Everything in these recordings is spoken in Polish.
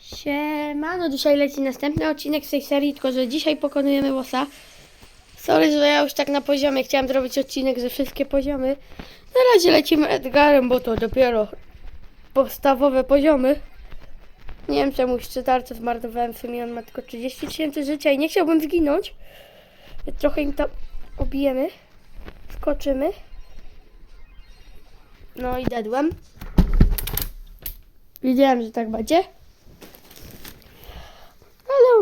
Siemano, dzisiaj leci następny odcinek z tej serii, tylko że dzisiaj pokonujemy bossa. Sorry, że ja już tak na poziomie chciałam zrobić odcinek, że wszystkie poziomy. Na razie lecimy Edgarem, bo to dopiero podstawowe poziomy. Nie wiem czemu szczytarce zmarnowałem w sumie, on ma tylko 30 tysięcy życia i nie chciałbym zginąć. Trochę im tam obijemy. Skoczymy. No i dedłem. Wiedziałem, że tak będzie.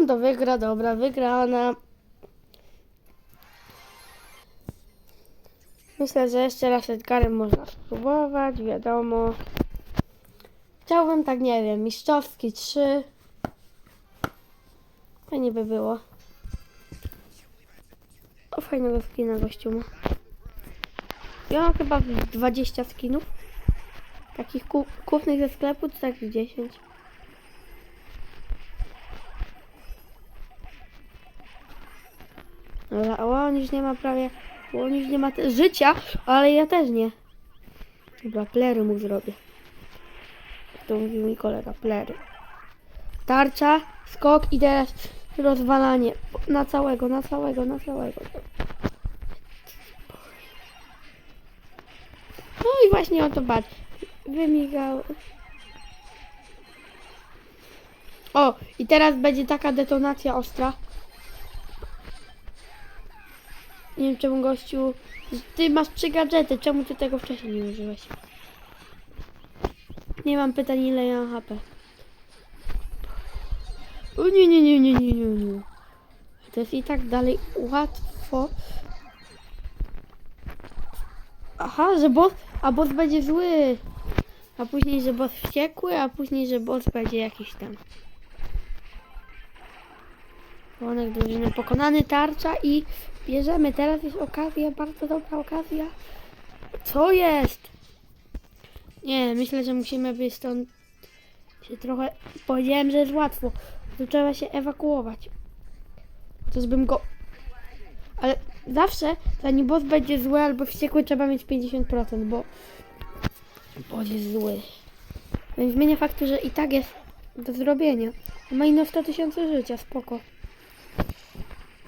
To wygra, dobra, wygrana. Myślę, że jeszcze raz Edgarem można spróbować, wiadomo. Chciałbym tak, nie wiem, mistrzowski 3. Fajnie by było. O, fajnego skina gościu ma. Ja mam chyba 20 skinów. Takich ku- kupnych ze sklepu, to tak z 10. O, on już nie ma prawie, on już nie ma życia, ale ja też nie. Dobra, plery mu zrobię. To mówił mi kolega, plery. Tarcza, skok i teraz rozwalanie. Na całego, na całego, na całego. No i właśnie o to bać. Wymigał. O, i teraz będzie taka detonacja ostra. Nie wiem czemu gościu. Ty masz trzy gadżety, czemu ty tego wcześniej nie użyłeś? Nie mam pytań ile ja mam HP. O nie, nie, nie, nie, nie, nie, nie. To jest i tak dalej łatwo. Aha, że boss, a boss będzie zły. A później, że boss wściekły, a później, że boss będzie jakiś tam. Członek drużyny pokonany, tarcza i bierzemy. Teraz jest okazja, bardzo dobra okazja. Co jest? Nie, myślę, że musimy być stąd się trochę... Powiedziałem, że jest łatwo. Tu trzeba się ewakuować. Chociaż bym go... Ale zawsze, zanim boss będzie zły albo wściekły, trzeba mieć 50%, bo... Boss jest zły. I zmienia faktu, że i tak jest do zrobienia. Ma ino 100 tysięcy życia, spoko.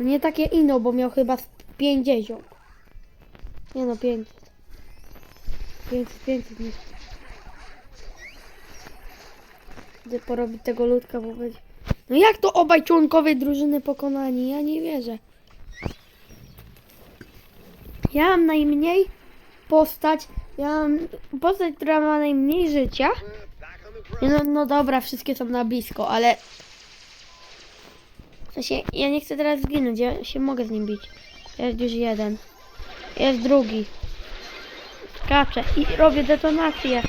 Nie takie ino, bo miał chyba z 50. Nie no, 500. 500, 500 nie. Idę porobić tego ludka, bo będzie... No jak to obaj członkowie drużyny pokonani? Ja nie wierzę. Ja mam najmniej postać, ja mam postać, która ma najmniej życia. No, no dobra, wszystkie są na blisko, ale... W sensie, ja nie chcę teraz zginąć, ja się mogę z nim bić. Jest już jeden. Jest drugi. Skaczę i robię detonację.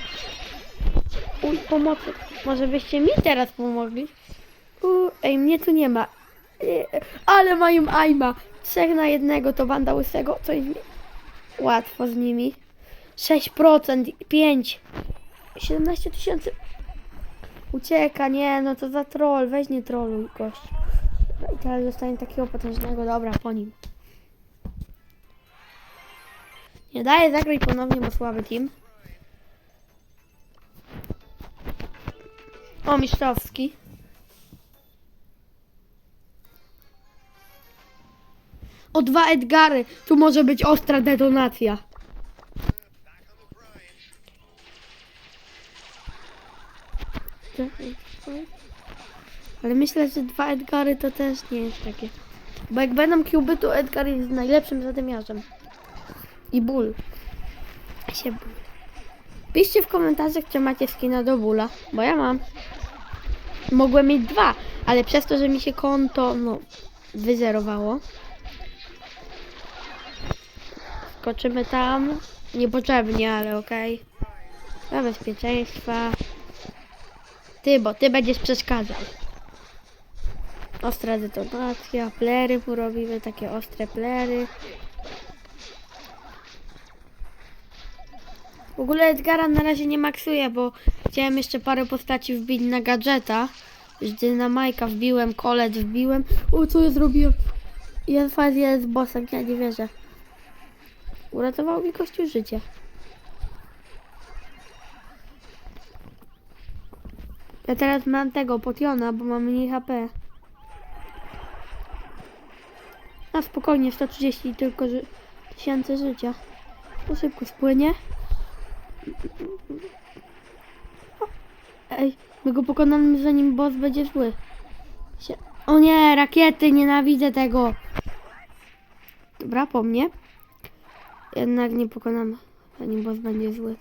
Uj, pomocy. Może byście mi teraz pomogli? U, ej, mnie tu nie ma. Ale mają aima. Trzech na jednego to banda łysego. Coś. Łatwo z nimi. 6%, 5. 17 tysięcy. Ucieka, nie, no to za troll. Weź nie trolluj, gość. I teraz dostanie takiego potężnego. Dobra, po nim. Nie daję zagrać ponownie, bo słaby team. O, mistrzowski. O dwa Edgary. Tu może być ostra detonacja. Ale myślę, że dwa Edgary to też nie jest takie. Bo jak będą Cuby, to Edgar jest najlepszym zadymiarzem. I ból. Się ból. Piszcie w komentarzach, czy macie skina do bóla, bo ja mam. Mogłem mieć dwa, ale przez to, że mi się konto, no, wyzerowało. Skoczymy tam. Niepotrzebnie, ale okej. Dla bezpieczeństwa. Ty, bo ty będziesz przeszkadzał. Ostra detonacja, plery porobimy, takie ostre plery. W ogóle Edgara na razie nie maksuję, bo chciałem jeszcze parę postaci wbić na gadżeta. Już dynamajka wbiłem, kolec wbiłem. O, co ja zrobiłem? Infazja jest bossem, ja nie wierzę. Uratował mi kościół życie. Ja teraz mam tego potiona, bo mam mniej HP. A spokojnie, 130 tylko ży- tysięcy życia. To szybko spłynie. Ej, my go pokonamy zanim boss będzie zły. O nie, rakiety, nienawidzę tego. Dobra, po mnie. Jednak nie pokonamy, zanim boss będzie zły.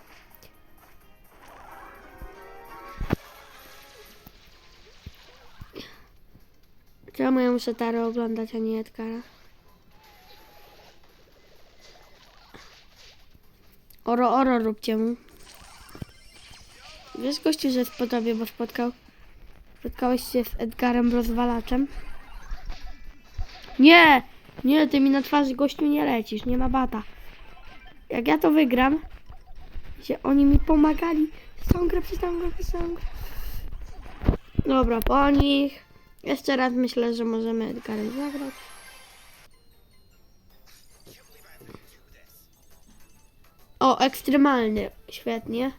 Czemu ja muszę Tarę oglądać, a nie Edgara? Oro, oro róbcie mu. Wiesz gościu, że po tobie, bo spotkał... Spotkałeś się z Edgarem rozwalaczem? Nie! Nie, ty mi na twarzy gościu nie lecisz, nie ma bata. Jak ja to wygram, się oni mi pomagali. Całą grę, przez. Dobra, po nich. Jeszcze raz myślę, że możemy Edgarem zagrać. Ekstremalny. Świetnie.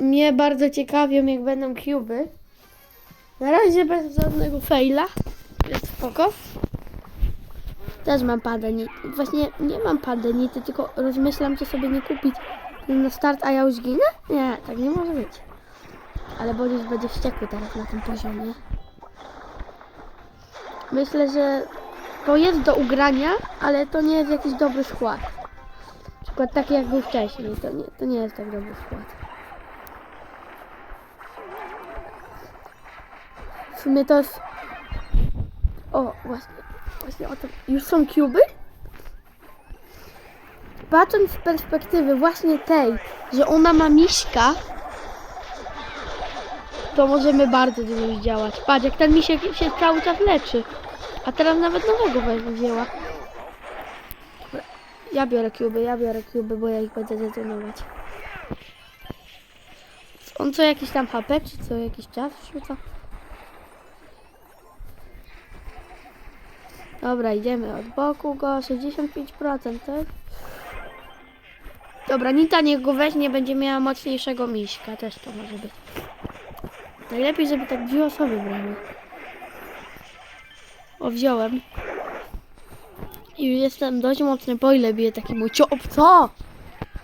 Mnie bardzo ciekawią, jak będą cuby. Na razie bez żadnego faila. Jest spoko. Też mam padenity. Właśnie nie mam padenity, tylko rozmyślam, czy sobie nie kupić na start, a ja już ginę? Nie, tak nie może być. Ale Boris będzie wściekły teraz na tym poziomie. Myślę, że to jest do ugrania, ale to nie jest jakiś dobry skład. Przykład taki jak był wcześniej. To nie, to nie jest tak dobry skład. W sumie to jest... O, właśnie, właśnie o to. Już są kuby? Patrząc z perspektywy właśnie tej, że ona ma miśka, to możemy bardzo dużo zdziałać. Patrz, jak ten misiek się cały czas leczy. A teraz nawet nowego wzięła. Ja biorę kuby, ja biorę kuby, bo ja ich będę detonować. On co jakiś tam HP, czy co jakiś czas rzuca? Dobra, idziemy od boku go, 65%, tak? Dobra, Nita niech go weźmie, będzie miała mocniejszego miśka, też to może być. Najlepiej, żeby tak dwie osoby brały. O, wziąłem. I jestem dość mocny, po ile bije taki mój ciop, co?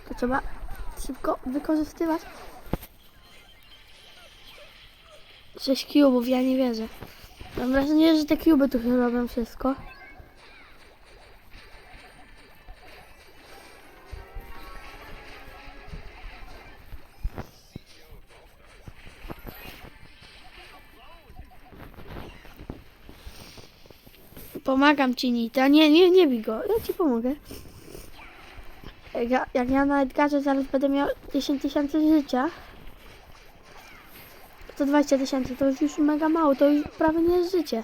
To trzeba szybko wykorzystywać. 6 cubów, ja nie wierzę. Mam wrażenie, że te cuby tu robią wszystko. Pomagam ci, Nita. Nie, nie, nie bij go. Ja ci pomogę. Ja, jak ja na Edgarze zaraz będę miał 10 tysięcy życia, to 20 tysięcy to już mega mało. To już prawie nie jest życie.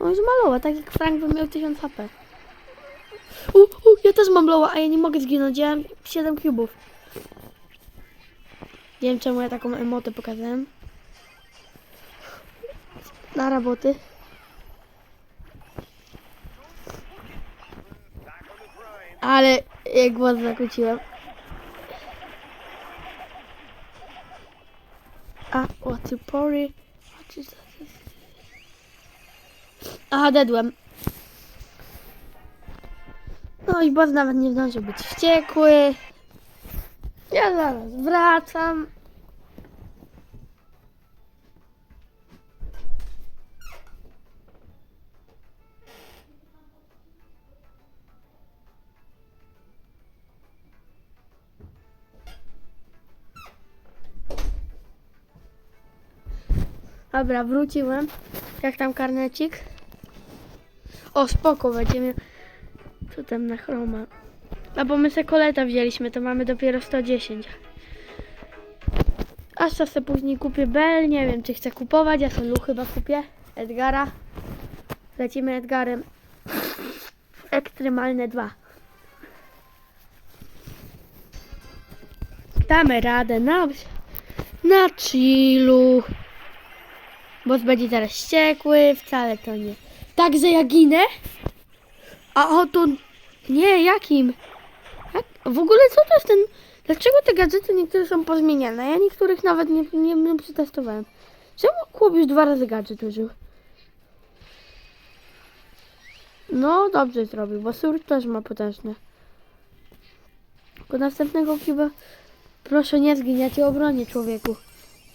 On już ma loła, tak jak Frank by miał 1000 HP. U, u, ja też mam loła, a ja nie mogę zginąć. Ja mam 7 kubów. Nie wiem czemu ja taką emotę pokazałem. Na roboty. Ale jak głos zakłóciłem. A, what to pory? Aha, dedłem. No i boss nawet nie zdążył być wściekły. Ja zaraz wracam. Dobra, wróciłem. Jak tam karnecik? O, spoko, będziemy... Co tam na chroma? A bo my se koleta wzięliśmy, to mamy dopiero 110. Aż czasem później kupię Bell, nie wiem czy chcę kupować, ja sobie chyba kupię. Edgara. Lecimy Edgarem. Ekstremalne 2. Damy radę na, na chillu. Boss będzie teraz wściekły, wcale to nie. Także ja ginę? A o to... Nie, jakim? Jak? W ogóle co to jest ten, Dlaczego te gadżety niektóre są pozmieniane? Ja niektórych nawet nie, nie, nie przetestowałem. Czemu chłop już dwa razy gadżet użył? No, dobrze zrobił, bo sur też ma potężne. Tylko następnego kiba... Proszę nie zgin, ja cię obronię, człowieku.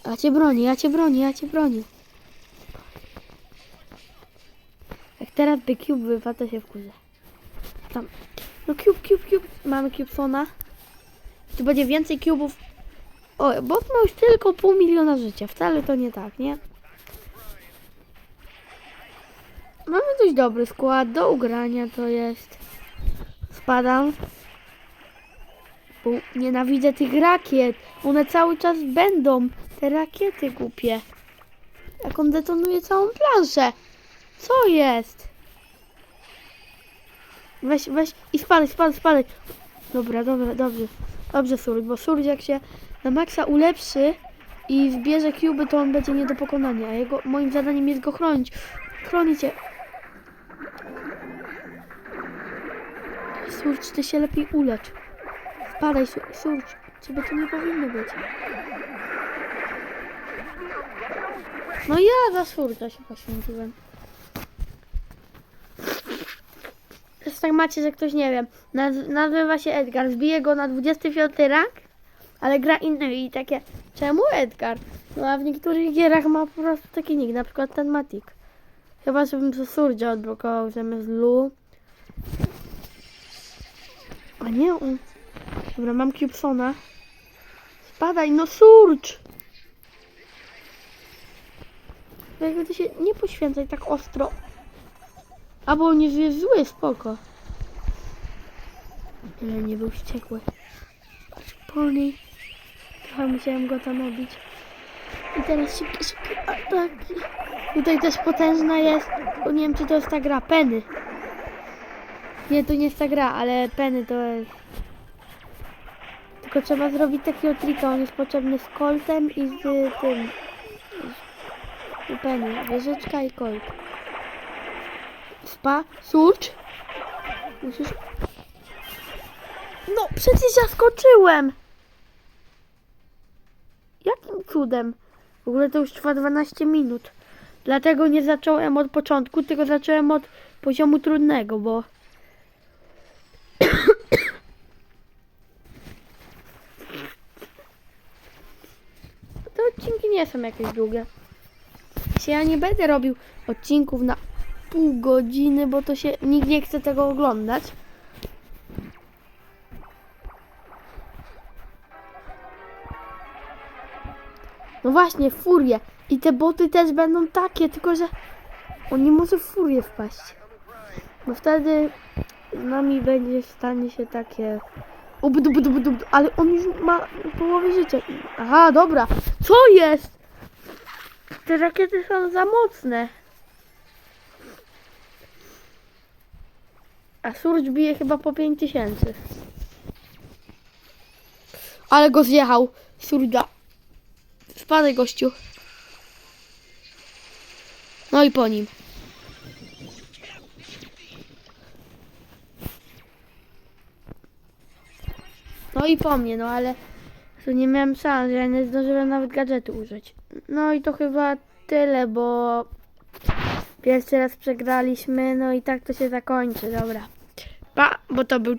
Ja cię bronię, ja cię bronię, ja cię bronię. Jak teraz by cube wypadł, to się wkurzę. Tam. No cube, cube, cube. Mamy cubesona. Tu będzie więcej cubów. O, bot ma już tylko pół miliona życia. Wcale to nie tak, nie? Mamy dość dobry skład. Do ugrania to jest. Spadam. Bo nienawidzę tych rakiet. One cały czas będą. Te rakiety głupie. Jak on detonuje całą planszę. Co jest? Weź, weź i spadaj, spadaj, spadaj. Dobra, dobra, dobrze. Dobrze, Surge, bo Surge jak się na maksa ulepszy i zbierze cuby, to on będzie nie do pokonania. A jego, moim zadaniem jest go chronić. Cię. Surge, ty się lepiej ulecz. Spadaj, Su- Surge. Ciebie tu nie powinno być. No ja za Surge'a się poświęciłem. Też tak macie, że ktoś, nie wiem, naz- nazywa się Edgar, zbije go na 25 rank, ale gra inny i takie, czemu Edgar? No a w niektórych gierach ma po prostu taki nick, na przykład ten Matic. Chyba, żebym to Surge'a odblokował zamiast Lu. A nie on. Dobra, mam Cubesona. Spadaj, no Surge! Jakby ty się nie poświęcaj tak ostro. Albo on jest, jest zły, spoko. Ale nie był wściekły. Patrz, pony. Trochę musiałem go tam obić. I teraz szybkie, szybkie ataki. Tutaj też potężna jest, bo nie wiem czy to jest ta gra, Penny. Nie, to nie jest ta gra, ale Penny to jest... Tylko trzeba zrobić takiego trika, on jest potrzebny z Coltem i z tym... Z Penny, wieżyczka i Colt. Surge. Musisz... No, przecież ja skoczyłem! Jakim cudem? W ogóle to już trwa 12 minut. Dlatego nie zacząłem od początku, tylko zacząłem od poziomu trudnego, bo... Te odcinki nie są jakieś długie. Się ja nie będę robił odcinków na pół godziny, bo to się nikt nie chce tego oglądać. No właśnie, furie. I te boty też będą takie, tylko że on nie może w wpaść. Bo wtedy z nami będzie stanie się takie... Ubdu, budu, budu, budu, ale on już ma połowę życia. Aha, dobra. Co jest? Te rakiety są za mocne. A Surge bije chyba po 5000. Ale go zjechał. Surda. Spadaj gościu. No i po nim. No i po mnie, no ale to nie miałem szans, ja nie zdążyłem nawet gadżetu użyć. No i to chyba tyle, bo pierwszy raz przegraliśmy, no i tak to się zakończy, dobra. Pa, bo to był